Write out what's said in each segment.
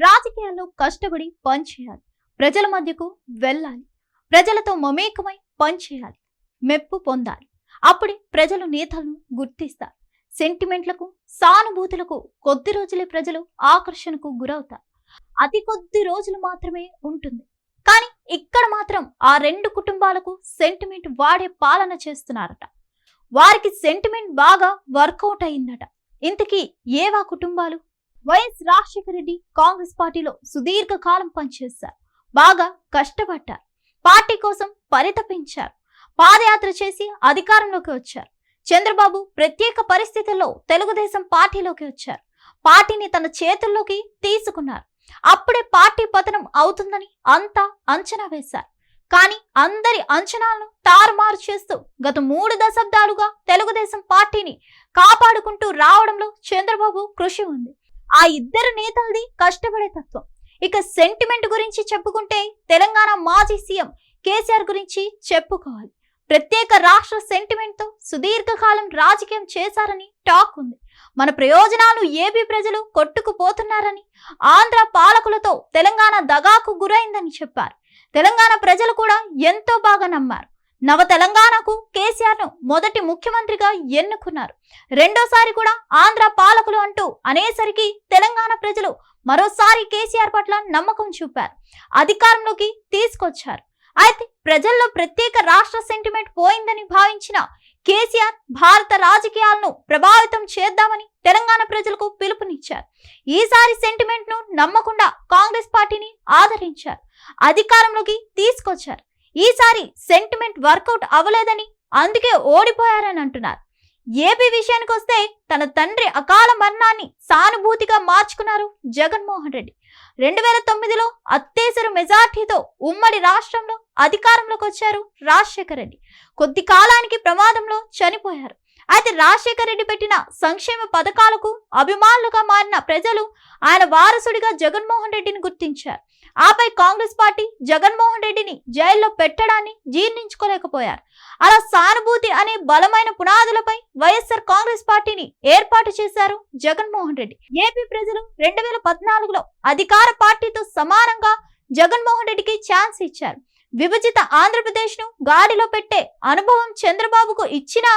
రాజకీయాల్లో కష్టపడి పనిచేయాలి ప్రజల మధ్యకు వెళ్ళాలి. ప్రజలతో మమేకమై పనిచేయాలి మెప్పు పొందాలి. అప్పుడే ప్రజలు నేతలను గుర్తిస్తారు. సెంటిమెంట్లకు సానుభూతులకు కొద్ది రోజులే ప్రజలు ఆకర్షణకు గురవుతారు. అతి కొద్ది రోజులు మాత్రమే ఉంటుంది. కానీ ఇక్కడ మాత్రం ఆ రెండు కుటుంబాలకు సెంటిమెంట్ వాడే పాలన చేస్తున్నారట. వారికి సెంటిమెంట్ బాగా వర్కౌట్ అయిందట. ఇంతకీ ఏవా కుటుంబాలు? వైఎస్ రాజశేఖర రెడ్డి కాంగ్రెస్ పార్టీలో సుదీర్ఘ కాలం పనిచేశారు. బాగా కష్టపడ్డారు. పార్టీ కోసం పరితపించారు. పాదయాత్ర చేసి అధికారంలోకి వచ్చారు. చంద్రబాబు ప్రత్యేక పరిస్థితుల్లో తెలుగుదేశం పార్టీలోకి వచ్చారు. పార్టీని తన చేతుల్లోకి తీసుకున్నారు. అప్పుడే పార్టీ పతనం అవుతుందని అంతా అంచనా వేశారు. కానీ అందరి అంచనాలను తారుమారు చేస్తూ గత మూడు దశాబ్దాలుగా తెలుగుదేశం పార్టీని కాపాడుకుంటూ రావడంలో చంద్రబాబు కృషి ఉంది. ఆ ఇద్దరు నేతలది కష్టపడే తత్వం. ఇక సెంటిమెంట్ గురించి చెప్పుకుంటే తెలంగాణ మాజీ సీఎం కేసీఆర్ గురించి చెప్పుకోవాలి. ప్రత్యేక రాష్ట్ర సెంటిమెంట్తో సుదీర్ఘకాలం రాజకీయం చేశారని టాక్ ఉంది. మన ప్రయోజనాలు ఏపీ ప్రజలు కొట్టుకుపోతున్నారని ఆంధ్ర పాలకులతో తెలంగాణ దగాకు గురైందని చెప్పారు. తెలంగాణ ప్రజలు కూడా ఎంతో బాగా నమ్మారు. నవ తెలంగాణకు కేసీఆర్ను మొదటి ముఖ్యమంత్రిగా ఎన్నుకున్నారు. రెండోసారి కూడా ఆంధ్ర పాలకులు అంటూ అనేసరికి తెలంగాణ ప్రజలు మరోసారి కేసీఆర్ పట్ల నమ్మకం చూపారు. అధికారంలోకి తీసుకొచ్చారు. అయితే ప్రజల్లో ప్రత్యేక రాష్ట్ర సెంటిమెంట్ పోయిందని భావించిన కేసీఆర్ భారత రాజకీయాలను ప్రభావితం చేద్దామని తెలంగాణ ప్రజలకు పిలుపునిచ్చారు. ఈసారి సెంటిమెంట్ను నమ్మకుండా కాంగ్రెస్ పార్టీని ఆదరించారు. అధికారంలోకి తీసుకొచ్చారు. ఈసారి సెంటిమెంట్ వర్కౌట్ అవ్వలేదని అందుకే ఓడిపోయారని అంటున్నారు. ఏపీ విషయానికి వస్తే తన తండ్రి అకాల మరణాన్ని సానుభూతిగా మార్చుకున్నారు జగన్మోహన్ రెడ్డి. రెండు వేల తొమ్మిదిలో అత్తేసరు మెజార్టీతో ఉమ్మడి రాష్ట్రంలో అధికారంలోకి వచ్చారు రాజశేఖర రెడ్డి. కొద్ది కాలానికి ప్రమాదంలో చనిపోయారు. అయితే రాజశేఖర రెడ్డి పెట్టిన సంక్షేమ పథకాలకు అభిమానులుగా మారిన ప్రజలు ఆయన వారసుడిగా జగన్మోహన్ రెడ్డిని గుర్తించారు. ఆపై కాంగ్రెస్ పార్టీ జగన్మోహన్ రెడ్డిని జైల్లో పెట్టడాన్ని జీర్ణించుకోలేకపోయారు. అలా సానుభూతి అనే బలమైన పునాదులపై వైఎస్ఆర్ కాంగ్రెస్ పార్టీని ఏర్పాటు చేశారు జగన్మోహన్ రెడ్డి. ఏపీ ప్రజలు రెండు వేల పద్నాలుగులో అధికార పార్టీతో సమానంగా జగన్మోహన్ రెడ్డికి ఛాన్స్ ఇచ్చారు. విభజిత ఆంధ్రప్రదేశ్ను గాడిలో పెట్టే అనుభవం చంద్రబాబుకు ఇచ్చినా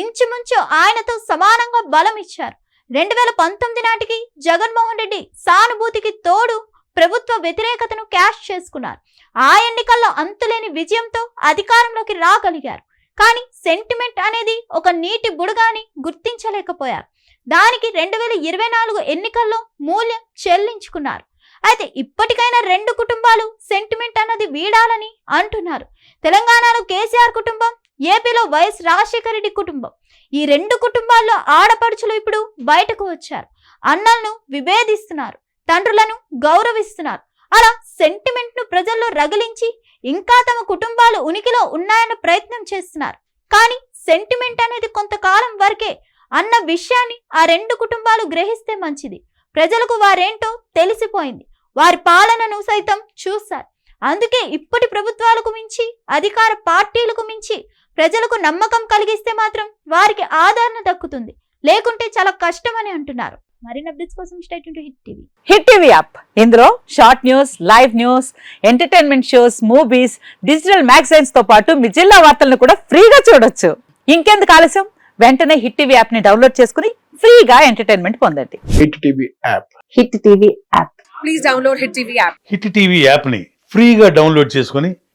ఇంచుమించు ఆయనతో సమానంగా బలం ఇచ్చారు. రెండు వేల పంతొమ్మిది నాటికి జగన్మోహన్ రెడ్డి సానుభూతికి తోడు ప్రభుత్వ వ్యతిరేకతను క్యాష్ చేసుకున్నారు. ఆ ఎన్నికల్లో అంతులేని విజయంతో అధికారంలోకి రాగలిగారు. కానీ సెంటిమెంట్ అనేది ఒక నీటి బుడగాని గుర్తించలేకపోయారు. దానికి రెండు వేల ఇరవై నాలుగు ఎన్నికల్లో మూల్యం చెల్లించుకున్నారు. అయితే ఇప్పటికైనా రెండు కుటుంబాలు సెంటిమెంట్ అన్నది వీడాలని అంటున్నారు. తెలంగాణలో కేసీఆర్ కుటుంబం ఏపీలో వైఎస్ రాజశేఖర రెడ్డి కుటుంబం. ఈ రెండు కుటుంబాల్లో ఆడపడుచులు ఇప్పుడు బయటకు వచ్చారు. అన్నలను విభేదిస్తున్నారు. తండ్రులను గౌరవిస్తున్నారు. అలా సెంటిమెంట్ను ప్రజల్లో రగిలించి ఇంకా తమ కుటుంబాలు ఉనికిలో ఉన్నాయన్న ప్రయత్నం చేస్తున్నారు. కానీ సెంటిమెంట్ అనేది కొంతకాలం వరకే అన్న విషయాన్ని ఆ రెండు కుటుంబాలు గ్రహిస్తే మంచిది. ప్రజలకు వారేంటో తెలిసిపోయింది. వారి పాలనను సైతం చూశారు. అందుకే ఇప్పటి ప్రభుత్వాలకు మించి అధికార పార్టీలకు మించి ప్రజలకు నమ్మకం కలిగిస్తే మాత్రం వారికి ఆదరణ దక్కుతుంది. లేకుంటే చాలా కష్టం అని అంటున్నారు. మరిన్ని అప్డేట్స్ కోసం state Hit TV. Hit TV app. ఇందులో short news live news entertainment shows movies digital మ్యాగజైన్స్తో పాటు మీ జిల్లా వార్తలను కూడా ఫ్రీగా చూడొచ్చు. ఇంకెందుకు ఆలస్యం? వెంటనే హిట్ టీవీ యాప్ని డౌన్లోడ్ చేసుకుని ఫ్రీగా ఎంటర్టైన్మెంట్ పొందండి. Hit TV app. Hit TV app. Please download Hit TV app. Hit TV యాప్ని ఫ్రీగా డౌన్లోడ్ చేసుకొని